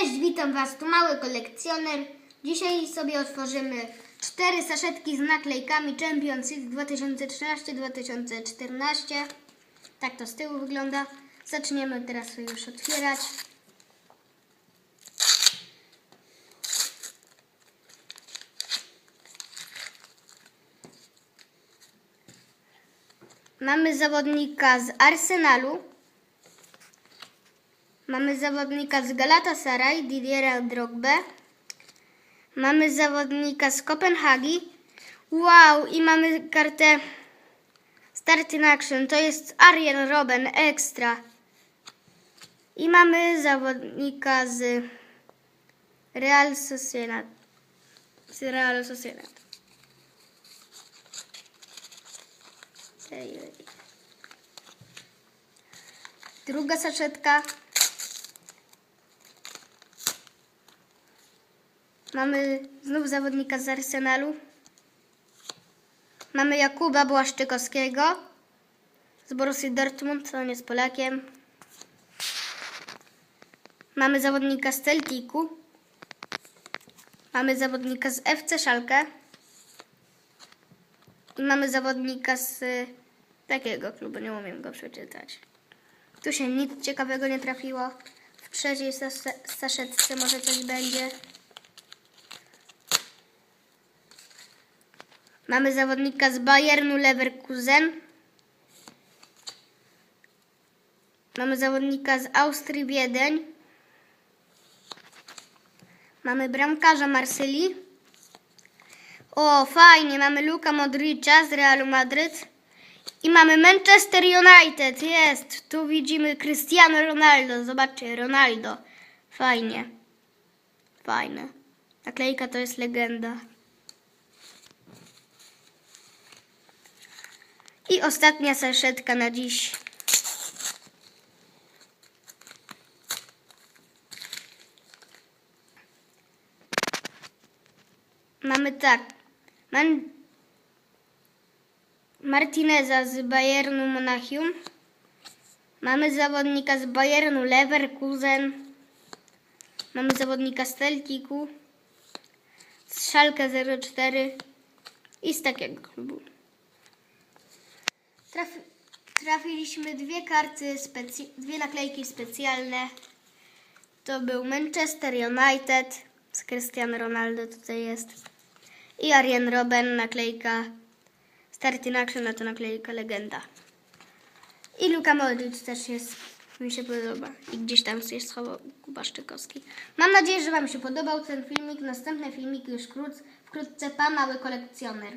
Cześć, witam Was, tu mały kolekcjoner. Dzisiaj sobie otworzymy cztery saszetki z naklejkami Champions League 2013-2014. Tak to z tyłu wygląda. Zaczniemy teraz sobie już otwierać. Mamy zawodnika z Arsenalu. Mamy zawodnika z Galatasaray, Didiera Drogbe. Mamy zawodnika z Kopenhagi. Wow, i mamy kartę Start in Action. To jest Arjen Robben, ekstra. I mamy zawodnika z Real Sociedad. Z Real Sociedad. Druga saszetka. Mamy znów zawodnika z Arsenalu. Mamy Jakuba Błaszczykowskiego z Borussii Dortmund, on jest Polakiem. Mamy zawodnika z Celticu. Mamy zawodnika z FC Schalke. I mamy zawodnika z takiego klubu, nie umiem go przeczytać. Tu się nic ciekawego nie trafiło. W trzeciej sas- saszetce może coś będzie. Mamy zawodnika z Bayernu Leverkusen. Mamy zawodnika z Austrii Wiedeń. Mamy bramkarza Marsylii. O, fajnie, mamy Luka Modricza z Realu Madryt. I mamy Manchester United, jest. Tu widzimy Cristiano Ronaldo, zobaczcie, Ronaldo. Fajnie. Fajne. Naklejka to jest legenda. I ostatnia saszetka na dziś. Mamy tak. Man... Martineza z Bayernu Monachium. Mamy zawodnika z Bayernu Leverkusen. Mamy zawodnika z Celticu. Z Schalke 04 i z takiego klubu. Trafi, trafiliśmy dwie karty, dwie naklejki specjalne. To był Manchester United z Cristiano Ronaldo tutaj jest. I Arjen Robben, naklejka Start in Action, to naklejka Legenda. I Luka Modric też jest, mi się podoba. I gdzieś tam jest schował Kuba Szczykowski. Mam nadzieję, że Wam się podobał ten filmik. Następne filmiki już wkrótce, wkrótce pa mały kolekcjoner.